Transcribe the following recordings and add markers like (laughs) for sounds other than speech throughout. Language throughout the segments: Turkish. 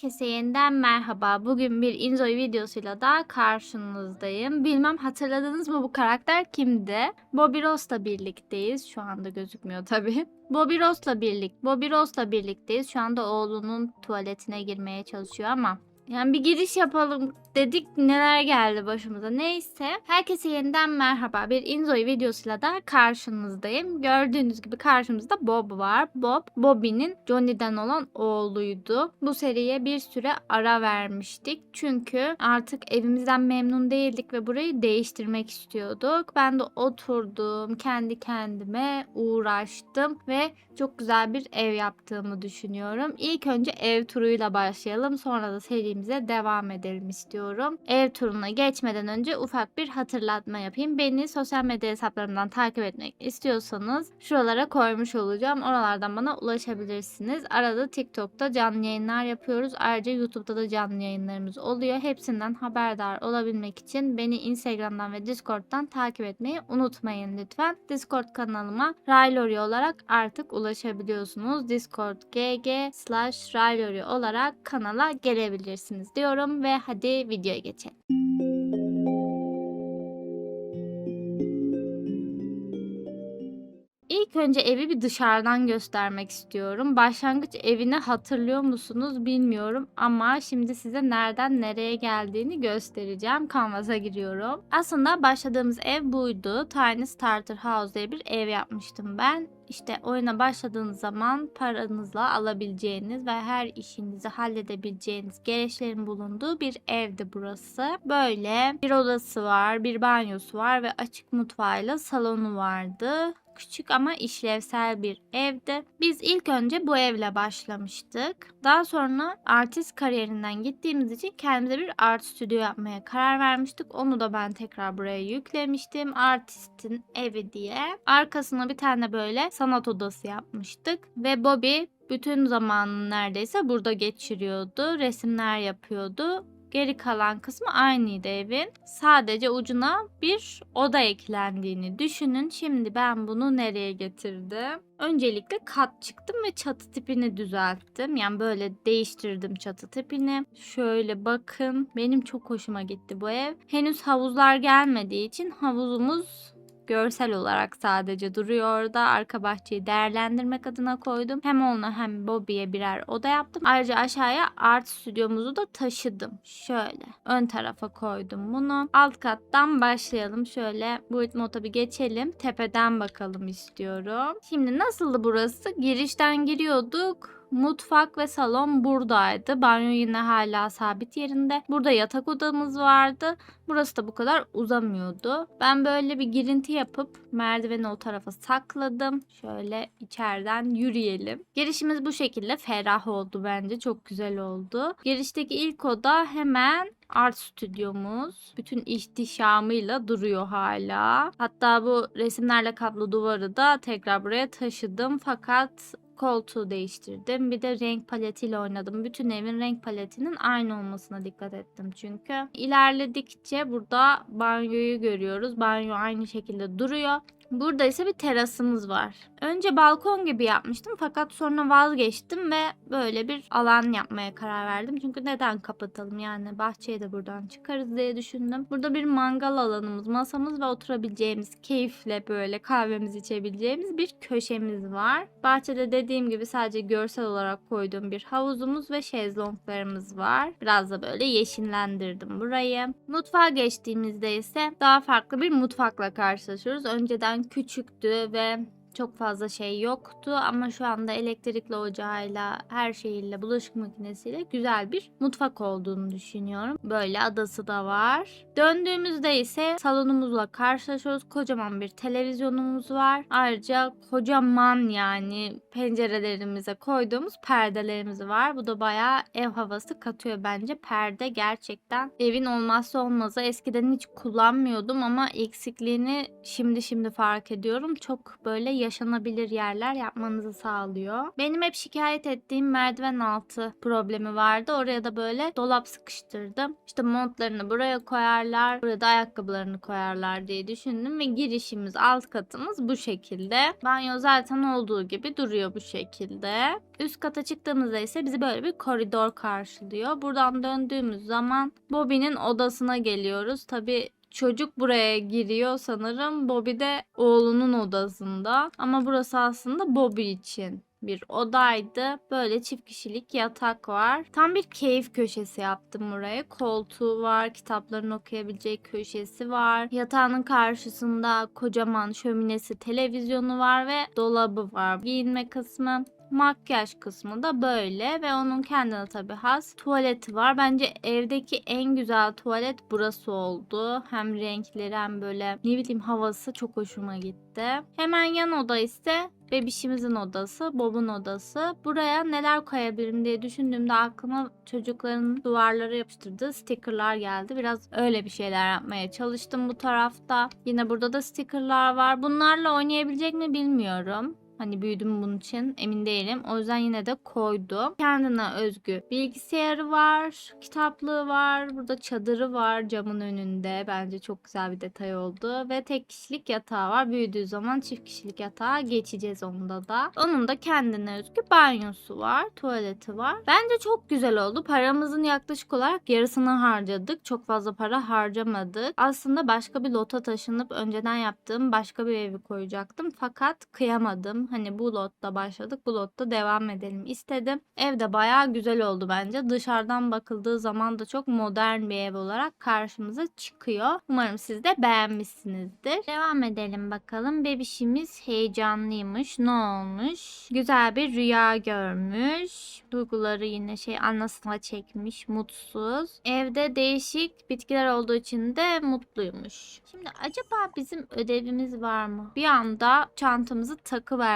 Herkese yeniden merhaba. Bugün bir Inzoy videosuyla daha karşınızdayım. Bilmem hatırladınız mı bu karakter kimdi? Bobby Ross'la birlikteyiz. Şu anda gözükmüyor tabii. (laughs) Bobby Ross'la birlik. Bobby Ross'la birlikteyiz. Şu anda oğlunun tuvaletine girmeye çalışıyor ama yani bir giriş yapalım dedik neler geldi başımıza. Neyse. Herkese yeniden merhaba. Bir Inzoy videosuyla da karşınızdayım. Gördüğünüz gibi karşımızda Bob var. Bob, Bobby'nin Johnny'den olan oğluydu. Bu seriye bir süre ara vermiştik. Çünkü artık evimizden memnun değildik ve burayı değiştirmek istiyorduk. Ben de oturdum, kendi kendime uğraştım ve çok güzel bir ev yaptığımı düşünüyorum. İlk önce ev turuyla başlayalım. Sonra da serimize devam edelim istiyorum. Ev turuna geçmeden önce ufak bir hatırlatma yapayım. Beni sosyal medya hesaplarımdan takip etmek istiyorsanız şuralara koymuş olacağım. Oralardan bana ulaşabilirsiniz. Arada TikTok'ta canlı yayınlar yapıyoruz. Ayrıca YouTube'da da canlı yayınlarımız oluyor. Hepsinden haberdar olabilmek için beni Instagram'dan ve Discord'dan takip etmeyi unutmayın lütfen. Discord kanalıma Raylori olarak artık ulaşabiliyorsunuz. Discord gg slash olarak kanala gelebilirsiniz diyorum ve hadi videoya geçelim. İlk önce evi bir dışarıdan göstermek istiyorum. Başlangıç evini hatırlıyor musunuz bilmiyorum ama şimdi size nereden nereye geldiğini göstereceğim. Canvas'a giriyorum. Aslında başladığımız ev buydu. Tiny Starter House diye bir ev yapmıştım ben. İşte oyuna başladığınız zaman paranızla alabileceğiniz ve her işinizi halledebileceğiniz gereçlerin bulunduğu bir evdi burası. Böyle bir odası var, bir banyosu var ve açık mutfağıyla salonu vardı küçük ama işlevsel bir evdi. Biz ilk önce bu evle başlamıştık. Daha sonra artist kariyerinden gittiğimiz için kendimize bir art stüdyo yapmaya karar vermiştik. Onu da ben tekrar buraya yüklemiştim. Artistin evi diye. Arkasına bir tane böyle sanat odası yapmıştık. Ve Bobby bütün zamanını neredeyse burada geçiriyordu. Resimler yapıyordu. Geri kalan kısmı aynıydı evin. Sadece ucuna bir oda eklendiğini düşünün. Şimdi ben bunu nereye getirdim? Öncelikle kat çıktım ve çatı tipini düzelttim. Yani böyle değiştirdim çatı tipini. Şöyle bakın. Benim çok hoşuma gitti bu ev. Henüz havuzlar gelmediği için havuzumuz görsel olarak sadece duruyor orada. Arka bahçeyi değerlendirmek adına koydum. Hem ona hem Bobby'ye birer oda yaptım. Ayrıca aşağıya art stüdyomuzu da taşıdım. Şöyle ön tarafa koydum bunu. Alt kattan başlayalım. Şöyle bu ritmo bir geçelim. Tepeden bakalım istiyorum. Şimdi nasıldı burası? Girişten giriyorduk. Mutfak ve salon buradaydı. Banyo yine hala sabit yerinde. Burada yatak odamız vardı. Burası da bu kadar uzamıyordu. Ben böyle bir girinti yapıp merdiveni o tarafa sakladım. Şöyle içeriden yürüyelim. Girişimiz bu şekilde ferah oldu bence. Çok güzel oldu. Girişteki ilk oda hemen art stüdyomuz. Bütün ihtişamıyla duruyor hala. Hatta bu resimlerle kaplı duvarı da tekrar buraya taşıdım. Fakat koltuğu değiştirdim. Bir de renk paletiyle oynadım. Bütün evin renk paletinin aynı olmasına dikkat ettim çünkü. İlerledikçe burada banyoyu görüyoruz. Banyo aynı şekilde duruyor. Burada ise bir terasımız var. Önce balkon gibi yapmıştım fakat sonra vazgeçtim ve böyle bir alan yapmaya karar verdim. Çünkü neden kapatalım yani bahçeye de buradan çıkarız diye düşündüm. Burada bir mangal alanımız, masamız ve oturabileceğimiz, keyifle böyle kahvemizi içebileceğimiz bir köşemiz var. Bahçede dediğim gibi sadece görsel olarak koyduğum bir havuzumuz ve şezlonglarımız var. Biraz da böyle yeşillendirdim burayı. Mutfağa geçtiğimizde ise daha farklı bir mutfakla karşılaşıyoruz. Önceden küçüktü ve çok fazla şey yoktu ama şu anda elektrikli ocağıyla her şeyiyle bulaşık makinesiyle güzel bir mutfak olduğunu düşünüyorum. Böyle adası da var. Döndüğümüzde ise salonumuzla karşılaşıyoruz. Kocaman bir televizyonumuz var. Ayrıca kocaman yani pencerelerimize koyduğumuz perdelerimiz var. Bu da bayağı ev havası katıyor bence. Perde gerçekten evin olmazsa olmazı. Eskiden hiç kullanmıyordum ama eksikliğini şimdi şimdi fark ediyorum. Çok böyle yaşanabilir yerler yapmanızı sağlıyor. Benim hep şikayet ettiğim merdiven altı problemi vardı. Oraya da böyle dolap sıkıştırdım. İşte montlarını buraya koyarlar, burada ayakkabılarını koyarlar diye düşündüm ve girişimiz alt katımız bu şekilde. Banyo zaten olduğu gibi duruyor bu şekilde. Üst kata çıktığımızda ise bizi böyle bir koridor karşılıyor. Buradan döndüğümüz zaman Bobby'nin odasına geliyoruz. Tabi çocuk buraya giriyor sanırım. Bobby de oğlunun odasında. Ama burası aslında Bobby için bir odaydı. Böyle çift kişilik yatak var. Tam bir keyif köşesi yaptım buraya. Koltuğu var, kitaplarını okuyabileceği köşesi var. Yatağının karşısında kocaman şöminesi, televizyonu var ve dolabı var. Giyinme kısmı Makyaj kısmı da böyle ve onun kendine tabi has tuvaleti var. Bence evdeki en güzel tuvalet burası oldu. Hem renkleri hem böyle ne bileyim havası çok hoşuma gitti. Hemen yan oda ise bebişimizin odası, Bob'un odası. Buraya neler koyabilirim diye düşündüğümde aklıma çocukların duvarlara yapıştırdığı stickerlar geldi. Biraz öyle bir şeyler yapmaya çalıştım bu tarafta. Yine burada da stickerlar var. Bunlarla oynayabilecek mi bilmiyorum. Hani büyüdüm bunun için emin değilim. O yüzden yine de koydum. Kendine özgü bilgisayarı var, kitaplığı var, burada çadırı var camın önünde. Bence çok güzel bir detay oldu. Ve tek kişilik yatağı var. Büyüdüğü zaman çift kişilik yatağa geçeceğiz onda da. Onun da kendine özgü banyosu var, tuvaleti var. Bence çok güzel oldu. Paramızın yaklaşık olarak yarısını harcadık. Çok fazla para harcamadık. Aslında başka bir lota taşınıp önceden yaptığım başka bir evi koyacaktım. Fakat kıyamadım. Hani bu lotta başladık. Bu lotta devam edelim istedim. Ev de bayağı güzel oldu bence. Dışarıdan bakıldığı zaman da çok modern bir ev olarak karşımıza çıkıyor. Umarım siz de beğenmişsinizdir. Devam edelim bakalım. Bebişimiz heyecanlıymış. Ne olmuş? Güzel bir rüya görmüş. Duyguları yine şey anlasına çekmiş. Mutsuz. Evde değişik bitkiler olduğu için de mutluymuş. Şimdi acaba bizim ödevimiz var mı? Bir anda çantamızı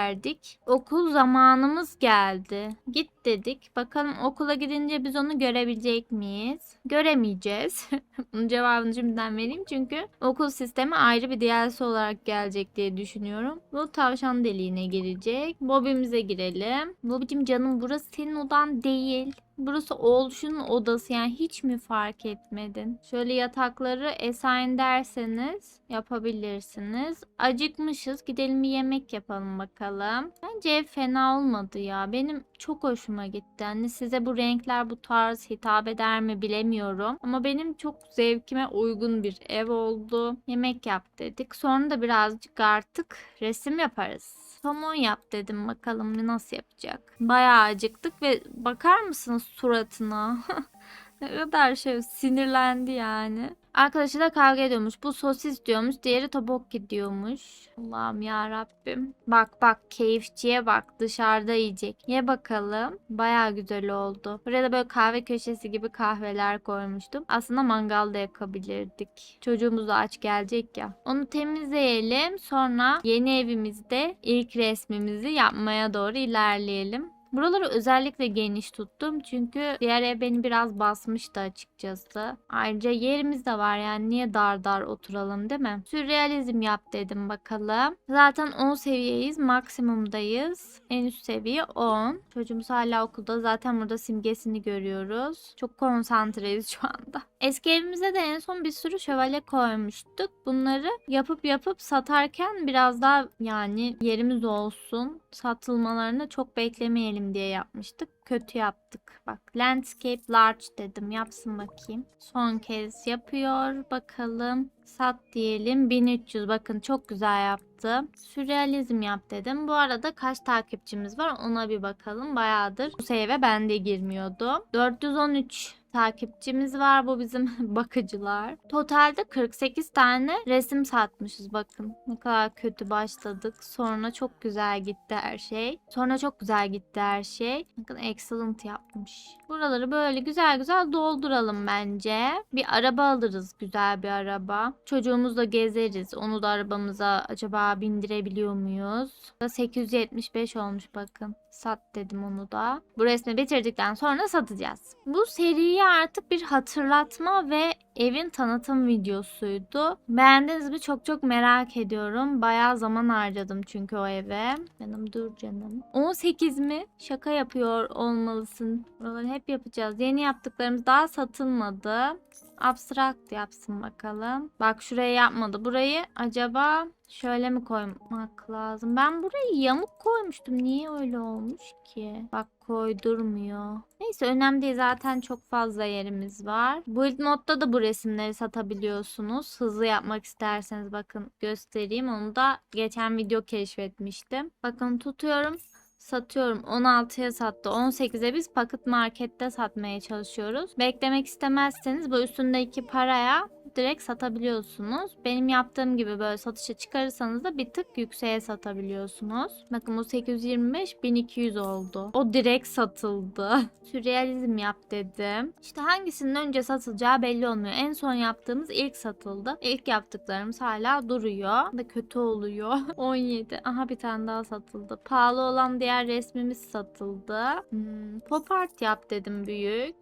takıverdik. Okul zamanımız geldi. Git dedik. Bakalım okula gidince biz onu görebilecek miyiz? Göremeyeceğiz. (laughs) Bunun cevabını şimdiden vereyim çünkü okul sistemi ayrı bir DLC olarak gelecek diye düşünüyorum. Bu tavşan deliğine girecek. Bobby'mize girelim. Bobby'cim canım burası senin odan değil. Burası oğluşunun odası yani hiç mi fark etmedin? Şöyle yatakları assign derseniz yapabilirsiniz. Acıkmışız. Gidelim bir yemek yapalım bakalım. Bence fena olmadı ya. Benim çok hoşuma gitti. Hani size bu renkler bu tarz hitap eder mi bilemiyorum. Ama benim çok zevkime uygun bir ev oldu. Yemek yap dedik. Sonra da birazcık artık resim yaparız. Somon yap dedim bakalım nasıl yapacak. Bayağı acıktık ve bakar mısınız suratına? (laughs) ne kadar şey sinirlendi yani. Arkadaşıyla kavga ediyormuş. Bu sosis diyormuş. Diğeri tobok diyormuş. Allah'ım ya Rabbim. Bak bak keyifçiye bak. Dışarıda yiyecek. Ye bakalım. Baya güzel oldu. Buraya da böyle kahve köşesi gibi kahveler koymuştum. Aslında mangalda yakabilirdik. Çocuğumuz da aç gelecek ya. Onu temizleyelim. Sonra yeni evimizde ilk resmimizi yapmaya doğru ilerleyelim. Buraları özellikle geniş tuttum çünkü diğer ev beni biraz basmıştı açıkçası. Ayrıca yerimiz de var yani niye dar dar oturalım değil mi? Sürrealizm yap dedim bakalım. Zaten 10 seviyeyiz maksimumdayız. En üst seviye 10. Çocuğumuz hala okulda zaten burada simgesini görüyoruz. Çok konsantreyiz şu anda. Eski evimize de en son bir sürü şövalye koymuştuk. Bunları yapıp yapıp satarken biraz daha yani yerimiz olsun. Satılmalarını çok beklemeyelim diye yapmıştık. Kötü yaptık. Bak landscape large dedim. Yapsın bakayım. Son kez yapıyor. Bakalım. Sat diyelim. 1300. Bakın çok güzel yaptı. Sürrealizm yap dedim. Bu arada kaç takipçimiz var ona bir bakalım. Bayağıdır bu seve ben de girmiyordum. 413 takipçimiz var. Bu bizim (laughs) bakıcılar. Totalde 48 tane resim satmışız bakın. Ne kadar kötü başladık. Sonra çok güzel gitti her şey. Sonra çok güzel gitti her şey. Bakın excellent yapmış. Buraları böyle güzel güzel dolduralım bence. Bir araba alırız. Güzel bir araba. Çocuğumuzla gezeriz. Onu da arabamıza acaba bindirebiliyor muyuz? 875 olmuş bakın. Sat dedim onu da. Bu resmi bitirdikten sonra satacağız. Bu seriyi artık bir hatırlatma ve evin tanıtım videosuydu. Beğendiniz mi? Çok çok merak ediyorum. Bayağı zaman harcadım çünkü o eve. Canım dur canım. 18 mi? Şaka yapıyor olmalısın. Buraları hep yapacağız. Yeni yaptıklarımız daha satılmadı. Abstract yapsın bakalım. Bak şuraya yapmadı. Burayı acaba şöyle mi koymak lazım? Ben burayı yamuk koymuştum. Niye öyle olmuş ki? Bak koydurmuyor. Neyse önemli değil. Zaten çok fazla yerimiz var. Build modda da bu resimleri satabiliyorsunuz. Hızlı yapmak isterseniz bakın göstereyim. Onu da geçen video keşfetmiştim. Bakın tutuyorum satıyorum. 16'ya sattı. 18'e biz Pocket Market'te satmaya çalışıyoruz. Beklemek istemezseniz bu üstündeki paraya direkt satabiliyorsunuz. Benim yaptığım gibi böyle satışa çıkarırsanız da bir tık yükseğe satabiliyorsunuz. Bakın bu 825 1200 oldu. O direkt satıldı. (laughs) Sürrealizm yap dedim. İşte hangisinin önce satılacağı belli olmuyor. En son yaptığımız ilk satıldı. İlk yaptıklarımız hala duruyor. Da kötü oluyor. (laughs) 17. Aha bir tane daha satıldı. Pahalı olan diğer resmimiz satıldı. Hmm, pop art yap dedim büyük.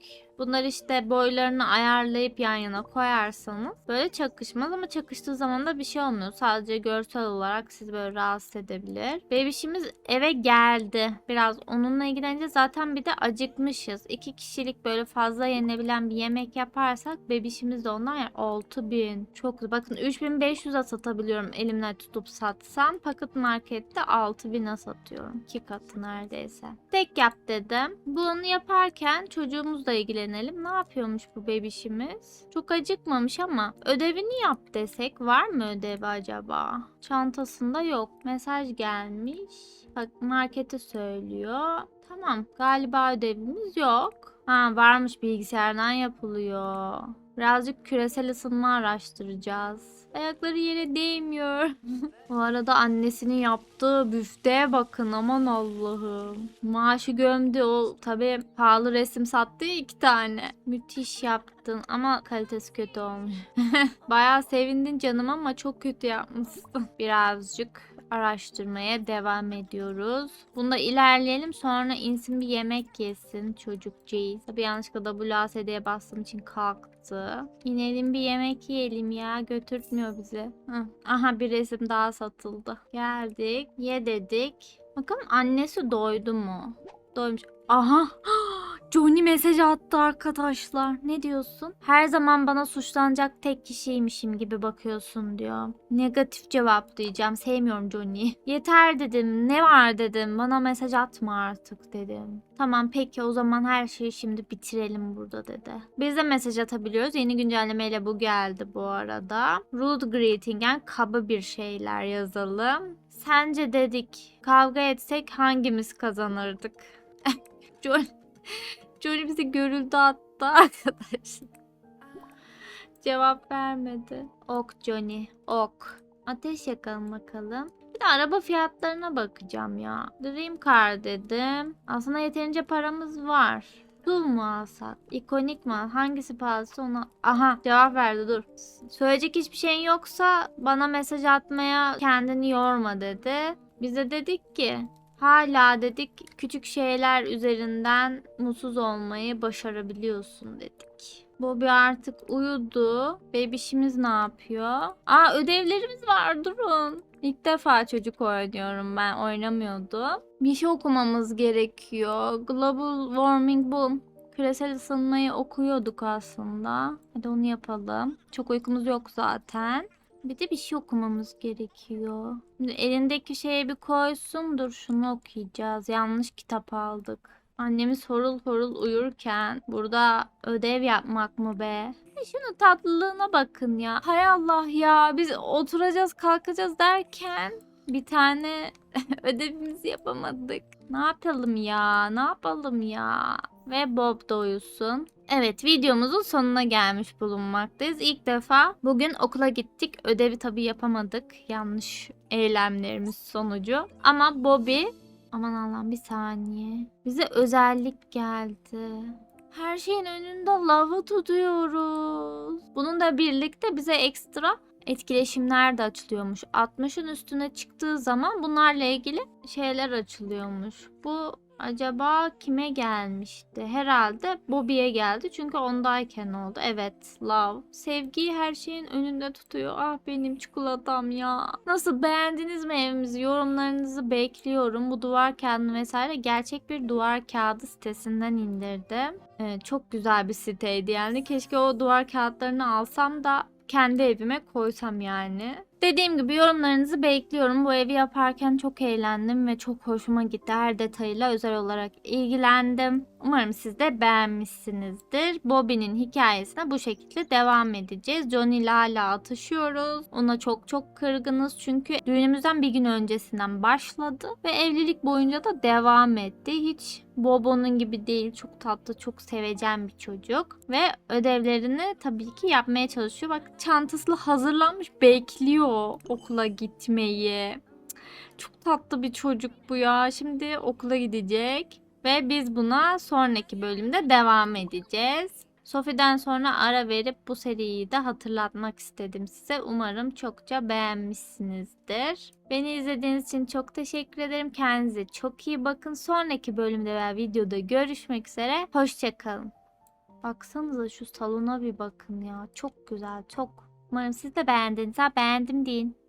Bunlar işte boylarını ayarlayıp yan yana koyarsanız böyle çakışmaz ama çakıştığı zaman da bir şey olmuyor. Sadece görsel olarak sizi böyle rahatsız edebilir. Bebişimiz eve geldi. Biraz onunla ilgilenince zaten bir de acıkmışız. İki kişilik böyle fazla yenilebilen bir yemek yaparsak bebişimiz de ondan yani 6000. Çok. Bakın 3500'e satabiliyorum elimle tutup satsam. Pocket Market'te 6000'e satıyorum. İki katı neredeyse. Tek yap dedim. Bunu yaparken çocuğumuzla ilgilenelim. Ne yapıyormuş bu bebişimiz? Çok acıkmamış ama ödevini yap desek var mı ödevi acaba? Çantasında yok. Mesaj gelmiş. Bak markete söylüyor. Tamam galiba ödevimiz yok. Ha varmış bilgisayardan yapılıyor. Birazcık küresel ısınma araştıracağız. Ayakları yere değmiyor. (laughs) Bu arada annesinin yaptığı büfteye bakın aman Allah'ım. Maaşı gömdü o tabi pahalı resim sattı iki tane. Müthiş yaptın ama kalitesi kötü olmuş. (laughs) Bayağı sevindin canım ama çok kötü yapmışsın. (laughs) Birazcık araştırmaya devam ediyoruz. Bunda ilerleyelim sonra insin bir yemek yesin çocukcağız. Tabi yanlışlıkla WASD'ye bastığım için kalktı. İnelim bir yemek yiyelim ya götürtmüyor bizi. Hı. Aha bir resim daha satıldı. Geldik ye dedik. Bakalım annesi doydu mu? Doymuş. Aha. (gasps) Johnny mesaj attı arkadaşlar. Ne diyorsun? Her zaman bana suçlanacak tek kişiymişim gibi bakıyorsun diyor. Negatif cevap diyeceğim. Sevmiyorum Johnny. Yeter dedim. Ne var dedim. Bana mesaj atma artık dedim. Tamam peki o zaman her şeyi şimdi bitirelim burada dedi. Biz de mesaj atabiliyoruz. Yeni güncellemeyle bu geldi bu arada. Rude greeting yani kaba bir şeyler yazalım. Sence dedik kavga etsek hangimiz kazanırdık? (laughs) Johnny, Johnny bizi görüldü attı (laughs) arkadaşlar. Cevap vermedi. Ok Johnny, ok. Ateş yakalım bakalım. Bir de araba fiyatlarına bakacağım ya. Dream Car dedim. Aslında yeterince paramız var. Tool mu alsak? İkonik mi? Hangisi pahalısı ona? Aha cevap verdi dur. Söyleyecek hiçbir şeyin yoksa bana mesaj atmaya kendini yorma dedi. Biz de dedik ki hala dedik küçük şeyler üzerinden mutsuz olmayı başarabiliyorsun dedik. Bobby artık uyudu. Bebişimiz ne yapıyor? Aa ödevlerimiz var durun. İlk defa çocuk oynuyorum ben oynamıyordum. Bir şey okumamız gerekiyor. Global Warming Boom. Küresel ısınmayı okuyorduk aslında. Hadi onu yapalım. Çok uykumuz yok zaten. Bir de bir şey okumamız gerekiyor. Elindeki şeye bir koysun. Dur şunu okuyacağız. Yanlış kitap aldık. Annemiz horul horul uyurken burada ödev yapmak mı be? Ya Şunun tatlılığına bakın ya. Hay Allah ya biz oturacağız kalkacağız derken bir tane (laughs) ödevimizi yapamadık. Ne yapalım ya? Ne yapalım ya? Ve Bob da uyusun. Evet videomuzun sonuna gelmiş bulunmaktayız. İlk defa bugün okula gittik. Ödevi tabii yapamadık. Yanlış eylemlerimiz sonucu. Ama Bobby aman Allah'ım bir saniye. Bize özellik geldi. Her şeyin önünde lava tutuyoruz. Bununla birlikte bize ekstra etkileşimler de açılıyormuş. 60'ın üstüne çıktığı zaman bunlarla ilgili şeyler açılıyormuş. Bu acaba kime gelmişti? Herhalde Bobby'ye geldi çünkü ondayken oldu. Evet, love. Sevgiyi her şeyin önünde tutuyor. Ah benim çikolatam ya. Nasıl beğendiniz mi evimizi? Yorumlarınızı bekliyorum. Bu duvar kağıdını vesaire gerçek bir duvar kağıdı sitesinden indirdim. Ee, çok güzel bir siteydi yani. Keşke o duvar kağıtlarını alsam da kendi evime koysam yani. Dediğim gibi yorumlarınızı bekliyorum. Bu evi yaparken çok eğlendim ve çok hoşuma gitti. Her detayıyla özel olarak ilgilendim. Umarım siz de beğenmişsinizdir. Bobby'nin hikayesine bu şekilde devam edeceğiz. Johnny ile hala atışıyoruz. Ona çok çok kırgınız çünkü düğünümüzden bir gün öncesinden başladı ve evlilik boyunca da devam etti. Hiç Bobo'nun gibi değil. Çok tatlı, çok sevecen bir çocuk. Ve ödevlerini tabii ki yapmaya çalışıyor. Bak çantasıyla hazırlanmış bekliyor okula gitmeyi. Çok tatlı bir çocuk bu ya. Şimdi okula gidecek. Ve biz buna sonraki bölümde devam edeceğiz. Sophie'den sonra ara verip bu seriyi de hatırlatmak istedim size. Umarım çokça beğenmişsinizdir. Beni izlediğiniz için çok teşekkür ederim. Kendinize çok iyi bakın. Sonraki bölümde veya videoda görüşmek üzere. Hoşçakalın. Baksanıza şu salona bir bakın ya. Çok güzel, çok. Umarım siz de beğendiniz. Ha beğendim deyin.